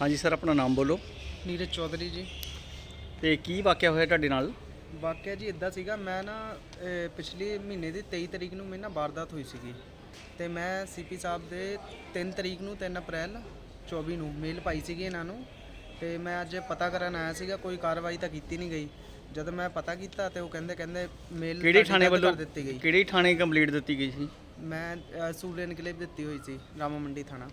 ਹਾਂਜੀ ਸਰ ਆਪਣਾ ਨਾਮ ਬੋਲੋ। ਨੀਰਜ ਚੌਧਰੀ ਜੀ। ਤੇ ਕੀ ਵਾਕਿਆ ਹੋਇਆ ਤੁਹਾਡੇ ਨਾਲ? ਵਾਕਿਆ ਜੀ ਇਦਾਂ ਸੀਗਾ ਮੈਂ ਨਾ ਅਹ, ਪਿਛਲੇ ਮਹੀਨੇ ਦੀ 23 ਤਰੀਕ ਨੂੰ ਮੇਰੇ ਨਾਲ ਵਾਰਦਾਤ ਹੋਈ ਸੀਗੀ। ਤੇ ਮੈਂ ਸੀਪੀ ਸਾਹਿਬ ਦੇ 3 ਤਰੀਕ ਨੂੰ 3 ਅਪ੍ਰੈਲ 24 ਨੂੰ ਮੇਲ ਪਾਈ ਸੀਗੀ ਇਹਨਾਂ ਨੂੰ। ਤੇ ਮੈਂ ਅੱਜ ਪਤਾ ਕਰਨ ਆਇਆ ਸੀਗਾ ਕੋਈ ਕਾਰਵਾਈ ਤਾਂ ਕੀਤੀ ਨਹੀਂ ਗਈ। ਜਦੋਂ ਮੈਂ ਪਤਾ ਕੀਤਾ ਤੇ ਉਹ ਕਹਿੰਦੇ ਕਹਿੰਦੇ ਮੇਲ ਕਿਹੜੇ ਥਾਣੇ ਵੱਲੋਂ ਦਿੱਤੀ ਗਈ। ਕਿਹੜੇ ਥਾਣੇ ਕੰਪਲੀਟ ਦਿੱਤੀ ਗਈ ਸੀ? ਮੈਂ ਅਹ, ਸੂਰੇਨ ਕਲਿੱਪ ਦਿੱਤੀ ਹੋਈ ਸੀ ਰਾਮਾ ਮੰਡੀ ਥਾਣਾ।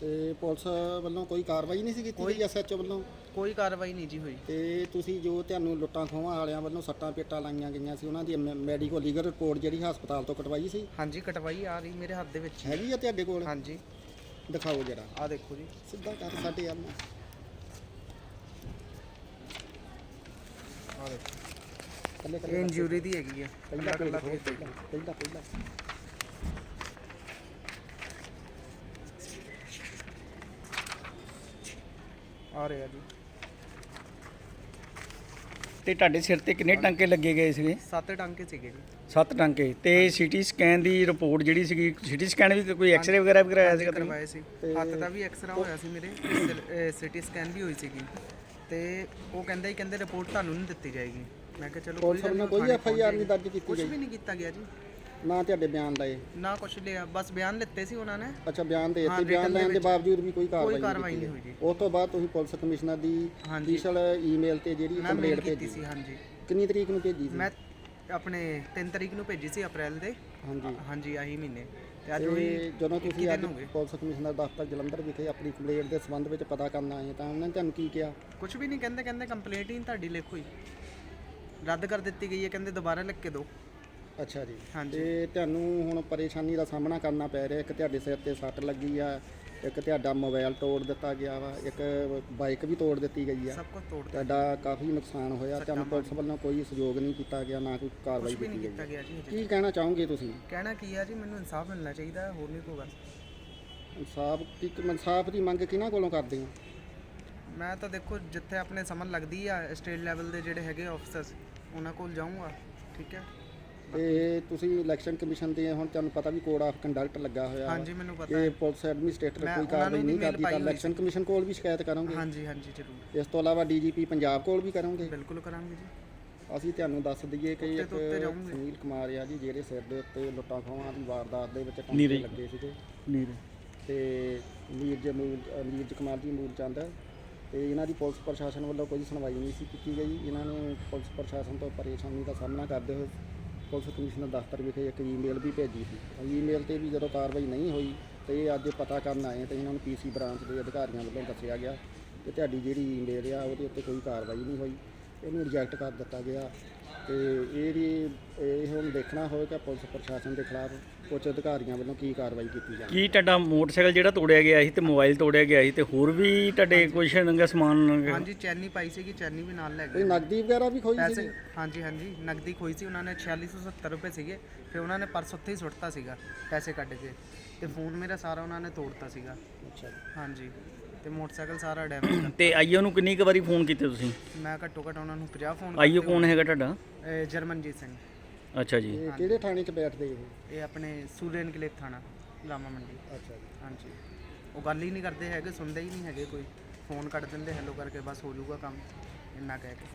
ਤੇ ਪੁਲਿਸ ਵੱਲੋਂ ਕੋਈ ਕਾਰਵਾਈ ਨਹੀਂ ਸੀ ਕੀਤੀ ਗਈ ਐਸਐਚਓ ਵੱਲੋਂ? ਕੋਈ ਕਾਰਵਾਈ ਨਹੀਂ ਜੀ ਹੋਈ। ਤੇ ਤੁਸੀਂ ਜੋ ਤੁਹਾਨੂੰ ਲੁੱਟਾਂ ਖੋਹਾਂ ਵਾਲਿਆਂ ਵੱਲੋਂ ਸੱਟਾਂ ਪੇਟਾਂ ਲਾਈਆਂ ਗਈਆਂ ਸੀ ਉਹਨਾਂ ਦੀ ਮੈਡੀਕਲ ਲੀਗਲ ਰਿਪੋਰਟ ਜਿਹੜੀ ਹਸਪਤਾਲ ਤੋਂ ਕਟਵਾਈ ਸੀ? ਹਾਂਜੀ ਕਟਵਾਈ ਆ ਰਹੀ ਮੇਰੇ ਹੱਥ ਦੇ ਵਿੱਚ। ਹੀ। ਹੈਗੀ ਆ ਤੁਹਾਡੇ ਕੋਲ? ਹਾਂਜੀ। ਦਿਖਾਓ ਜਰਾ। ਆ ਦੇਖੋ ਜੀ। ਸਿੱਧਾ ਕਰ ਸਾਡੇ ਨੂੰ। ਆ ਦੇਖੋ। ਇੰਜੂਰੀ ਦੀ। ਹੈਗੀ ਆ। ਪਹਿਲਾਂ ਪਹਿਲਾਂ। ਪਹਿਲਾਂ। ਆ ਰਿਹਾ ਜੀ। ਤੇ ਤੁਹਾਡੇ ਸਿਰ ਤੇ ਕਿੰਨੇ ਟਾਂਕੇ ਲੱਗੇ ਗਏ ਸੀਗੇ? ਸੱਤ ਟਾਂਕੇ ਸੀਗੇ ਜੀ। ਸੱਤ ਟਾਂਕੇ। ਤੇ ਸੀਟੀ ਸਕੈਨ ਦੀ ਰਿਪੋਰਟ ਜਿਹੜੀ ਸੀਗੀ ਸੀਟੀ ਸਕੈਨ ਵੀ ਕੋਈ ਐਕਸਰੇ ਵਗੈਰਾ ਵੀ ਕਰਾਇਆ ਸੀਗਾ ਕਰਵਾਏ ਸੀ। ਹੱਥ ਦਾ ਵੀ ਐਕਸਰਾ ਹੋਇਆ ਸੀ ਮੇਰੇ ਸਿਟੀ ਸਕੈਨ ਵੀ ਹੋਈ ਸੀਗੀ। ਤੇ ਉਹ ਕਹਿੰਦਾ ਹੀ ਕਹਿੰਦੇ ਰਿਪੋਰਟ ਤੁਹਾਨੂੰ ਨਹੀਂ ਦਿੱਤੀ ਜਾਏਗੀ। ਮੈਂ ਕਿਹਾ ਚਲੋ ਗੱਲ ਨਹੀਂ, ਕੋਈ ਐਫ ਆਈ ਆਰ ਨਹੀਂ ਦਰਜ ਕੀਤੀ ਕੁਝ ਵੀ ਨਹੀਂ ਕੀਤਾ ਗਿਆ ਜੀ। ਨਾ ਤੁਹਾਡੇ ਬਿਆਨ ਲਏ? ਨਾ ਕੁਝ ਲਿਆ ਬਸ ਬਿਆਨ ਲਿੱਤੇ ਸੀ ਉਹਨਾਂ ਨੇ। ਅੱਛਾ ਬਿਆਨ ਦੇ ਦਿੱਤੇ। ਬਿਆਨ ਲੈਣ ਦੇ ਬਾਵਜੂਦ ਵੀ ਕੋਈ ਕਾਰਵਾਈ ਕੋਈ ਕਾਰਵਾਈ ਕੀਤੀ ਨਹੀਂ ਹੋਈ ਜੀ। ਉਸ ਤੋਂ ਬਾਅਦ ਤੁਸੀਂ ਪੁਲਿਸ ਕਮਿਸ਼ਨਰ ਦੀ ਅਫੀਸ਼ੀਅਲ ਈਮੇਲ ਤੇ ਜਿਹੜੀ ਮੈਂ ਮੇਲ ਕੰਪਲੇਂਟ ਕੀਤੀ ਭੇਜੀ ਸੀ ਹਾਂਜੀ। ਕਿੰਨੀ ਤਰੀਕ ਨੂੰ ਭੇਜੀ ਸੀ? ਮੈਂ ਆਪਣੇ 3 ਤਰੀਕ ਨੂੰ ਭੇਜੀ ਸੀ ਅਪ੍ਰੈਲ ਦੇ। ਹਾਂਜੀ। ਹਾਂਜੀ ਆਹੀ ਮਹੀਨੇ। ਤੇ ਅੱਜ ਤੇ ਉਹੀ ਜਦੋਂ 21 ਤੁਸੀਂ ਅੱਜ ਦਿਨ ਹੋ ਗਏ। ਪੁਲਿਸ ਕਮਿਸ਼ਨਰ ਦਫ਼ਤਰ ਜਲੰਧਰ ਵਿਖੇ ਆਪਣੀ ਕੰਪਲੇਂਟ ਦੇ ਸੰਬੰਧ ਵਿੱਚ ਪਤਾ ਕਰਨ ਆਏ ਤਾਂ ਉਹਨਾਂ ਨੇ ਤੁਹਾਨੂੰ ਕੀ ਕਿਹਾ? ਕੁਝ ਵੀ ਨਹੀਂ ਕਹਿੰਦੇ ਕਹਿੰਦੇ ਕੰਪਲੇਂਟ ਹੀ ਨਹੀਂ ਤੁਹਾਡੀ ਲਿਖੋ ਹੀ। ਰੱਦ ਕਰ ਦਿੱਤੀ ਗਈ ਹੈ ਕਹਿੰਦੇ ਦੁਬਾਰਾ ਲਿਖ ਕੇ ਦਿਓ। ਅੱਛਾ ਜੀ। ਹਾਂਜੀ। ਤੇ ਤੁਹਾਨੂੰ ਹੁਣ ਪਰੇਸ਼ਾਨੀ ਦਾ ਸਾਹਮਣਾ ਕਰਨਾ ਪੈ ਰਿਹਾ। ਇੱਕ ਤੁਹਾਡੇ ਸਿਰ ਤੇ ਸੱਟ ਲੱਗੀ ਆ ਇੱਕ ਤੁਹਾਡਾ ਮੋਬਾਈਲ ਤੋੜ ਦਿੱਤਾ ਗਿਆ ਵਾ ਇੱਕ ਬਾਈਕ ਵੀ ਤੋੜ ਦਿੱਤੀ ਗਈ ਆ। ਸਭ ਕੁਝ ਤੋੜ ਦਿੱਤਾ ਤੁਹਾਡਾ ਕਾਫੀ ਨੁਕਸਾਨ ਹੋਇਆ। ਤੁਹਾਨੂੰ ਪੁਲਿਸ ਵੱਲੋਂ। ਕੋਈ ਸਹਿਯੋਗ ਨਹੀਂ ਕੀਤਾ ਗਿਆ ਨਾ ਕੋਈ ਕਾਰਵਾਈ ਕੁਝ ਵੀ ਨਹੀਂ ਕੀਤੀ ਕੀਤਾ ਗਈ। ਗਿਆ ਜੀ ਹਜੇ ਕੀ ਕਹਿਣਾ ਚਾਹੋਗੇ ਤੁਸੀਂ? ਕਹਿਣਾ ਕੀ ਆ ਜੀ ਮੈਨੂੰ ਇਨਸਾਫ ਮਿਲਣਾ ਚਾਹੀਦਾ ਹੈ, ਹੋਰ ਨਹੀਂ ਕੋਈ ਗੱਲ। ਇਨਸਾਫ ਦੀ ਇਨਸਾਫ ਦੀ ਮੰਗ ਕਿਹਨਾਂ ਕੋਲੋਂ ਕਰਦੇ ਹੋ? ਮੈਂ ਤਾਂ ਦੇਖੋ ਜਿੱਥੇ ਆਪਣੇ ਸਮਝ ਲੱਗਦੀ ਆ ਸਟੇਟ ਲੈਵਲ ਦੇ ਜਿਹੜੇ ਹੈਗੇ ਆਫੀਸਰਸ ਉਹਨਾਂ ਕੋਲ ਜਾਊਂਗਾ ਠੀਕ ਹੈ? ਤੇ ਤੁਸੀਂ ਇਲੈਕਸ਼ਨ ਕਮਿਸ਼ਨ ਦੇ ਹੁਣ ਤੁਹਾਨੂੰ ਪਤਾ ਵੀ ਕੋਡ ਆਫ ਕੰਡਕਟ ਲੱਗਾ ਹੋਇਆ। ਹਾਂਜੀ ਮੈਨੂੰ ਪਤਾ ਹੈ। ਪੁਲਿਸ ਐਡਮਿਨਿਸਟ੍ਰੇਟਰ ਕੋਈ ਕਾਰਵਾਈ ਨਹੀਂ ਕਰਦੀ ਤਾਂ ਇਲੈਕਸ਼ਨ ਕਮਿਸ਼ਨ ਕੋਲ ਵੀ ਸ਼ਿਕਾਇਤ ਕਰੋਗੇ? ਹਾਂਜੀ ਹਾਂਜੀ ਜ਼ਰੂਰ। ਇਸ ਤੋਂ ਇਲਾਵਾ ਡੀਜੀਪੀ ਪੰਜਾਬ ਕੋਲ ਵੀ ਕਰੋਗੇ? ਬਿਲਕੁਲ ਕਰਾਂਗੇ ਜੀ। ਅਸੀਂ ਤੁਹਾਨੂੰ ਦੱਸ ਦਈਏ ਕਿ ਇੱਕ। ਸੁਨੀਲ ਕੁਮਾਰ ਆ ਜੀ ਜਿਹੜੇ ਸਿਰ ਦੇ ਉੱਤੇ ਲੁੱਟਾਂ ਖੋਹਾਂ ਦੀ ਵਾਰਦਾਤ ਦੇ ਵਿੱਚ ਨੀਰੇ। ਲੱਗੇ ਸੀਗੇ। ਨੀਰ ਤੇ ਨੀਰਜ ਨੀਰਜ ਕੁਮਾਰ ਜੀ ਮੂਲ ਚੰਦ। ਤੇ ਇਹਨਾਂ ਦੀ ਪੁਲਿਸ ਪ੍ਰਸ਼ਾਸਨ ਵੱਲੋਂ ਕੋਈ ਸੁਣਵਾਈ ਨਹੀਂ ਸੀ ਕੀਤੀ ਗਈ। ਇਹਨਾਂ ਨੇ ਪੁਲਿਸ ਪ੍ਰਸ਼ਾਸਨ ਤੋਂ ਪਰੇਸ਼ਾਨੀ ਦਾ ਸਾਹਮਣਾ ਕਰਦੇ ਹੋਏ ਪੁਲਿਸ ਕਮਿਸ਼ਨਰ ਦਫ਼ਤਰ ਵਿਖੇ ਇੱਕ ਈਮੇਲ ਵੀ ਭੇਜੀ ਸੀ। ਈਮੇਲ ਤੇ ਵੀ ਜਦੋਂ ਕਾਰਵਾਈ ਨਹੀਂ ਹੋਈ, ਤੇ ਇਹ ਅੱਜ ਪਤਾ ਕਰਨ ਆਏ ਤੇ ਇਹਨਾਂ ਨੂੰ ਪੀਸੀ ਬ੍ਰਾਂਚ ਦੇ ਅਧਿਕਾਰੀਆਂ ਵੱਲੋਂ ਦੱਸਿਆ ਗਿਆ ਕਿ ਤੁਹਾਡੀ ਜਿਹੜੀ ਈਮੇਲ ਆ, ਉਹਦੇ ਉੱਤੇ ਕੋਈ ਕਾਰਵਾਈ ਨਹੀਂ ਹੋਈ। ਇਹਨੂੰ ਰਿਜੈਕਟ ਕਰ ਦਿੱਤਾ ਗਿਆ। ਤੇ ਇਹਦੀ ਇਹ ਹੁਣ ਦੇਖਣਾ ਹੋਵੇਗਾ ਪੁਲਿਸ ਪ੍ਰਸ਼ਾਸਨ ਦੇ ਖਿਲਾਫ ਉੱਚ ਅਧਿਕਾਰੀਆਂ ਵੱਲੋਂ ਕੀ ਕਾਰਵਾਈ ਕੀਤੀ ਜਾਵੇ। ਕੀ ਤੁਹਾਡਾ ਮੋਟਰਸਾਈਕਲ ਜਿਹੜਾ ਤੋੜਿਆ ਗਿਆ ਸੀ ਤੇ ਮੋਬਾਈਲ ਤੋੜਿਆ ਗਿਆ ਸੀ ਤੇ ਹੋਰ ਵੀ ਤੁਹਾਡੇ ਕੁਝ ਨੰਗਾ ਸਮਾਨ ਹਾਂਜੀ ਚੈਨੀ ਪਾਈ ਸੀਗੀ ਚੈਨੀ ਵੀ ਨਾਲ ਲੈ ਕੋਈ ਗਏ ਨਕਦੀ ਵਗੈਰਾ ਵੀ ਖੋਈ ਪੈਸੇ ਸੀ ਹਾਂਜੀ ਹਾਂਜੀ ਨਗਦੀ ਖੋਈ ਸੀ ਉਹਨਾਂ ਨੇ 4670 ਰੁਪਏ ਸੀਗੇ ਫਿਰ ਉਹਨਾਂ ਨੇ ਪਰਸ ਉੱਥੇ ਹੀ ਸੁੱਟਤਾ ਸੀਗਾ ਪੈਸੇ ਕੱਢ ਕੇ। ਤੇ ਫੋਨ ਮੇਰਾ ਸਾਰਾ ਉਹਨਾਂ ਨੇ ਤੋੜਤਾ ਸੀਗਾ। ਅੱਛਾ ਹਾਂਜੀ। ਤੇ ਮੋਟਰਸਾਈਕਲ ਸਾਰਾ ਡੈਮੇਜ ਤੇ ਆਈਓ ਨੂੰ ਕਿੰਨੀ ਕੁ ਵਾਰੀ ਫੋਨ ਕੀਤੇ ਤੁਸੀਂ? ਮੈਂ ਘੱਟੋ ਘੱਟ ਉਹਨਾਂ ਨੂੰ 50 ਫੋਨ ਆਈਓ ਕੌਣ ਹੈਗਾ ਤੁਹਾਡਾ? ਇਹ ਜਰਮਨਜੀਤ ਸਿੰਘ। ਅੱਛਾ ਜੀ। ਇਹ ਕਿਹੜੇ ਥਾਣੇ 'ਚ ਬੈਠਦੇ ਇਹ? ਇਹ ਆਪਣੇ ਸੂਰੇਨ ਕਲੇਪ ਥਾਣਾ ਰਾਮਾ ਮੰਡੀ। ਅੱਛਾ ਜੀ। ਹਾਂਜੀ। ਉਹ ਗੱਲ ਹੀ ਨਹੀਂ ਕਰਦੇ ਹੈਗੇ ਸੁਣਦੇ ਹੀ ਨਹੀਂ ਹੈਗੇ ਕੋਈ। ਫੋਨ ਕੱਟ ਦਿੰਦੇ ਹੈਲੋ ਕਰਕੇ ਬਸ ਹੋ ਜਾਊਗਾ ਕੰਮ। ਇੰਨਾ ਕਹਿ ਕੇ।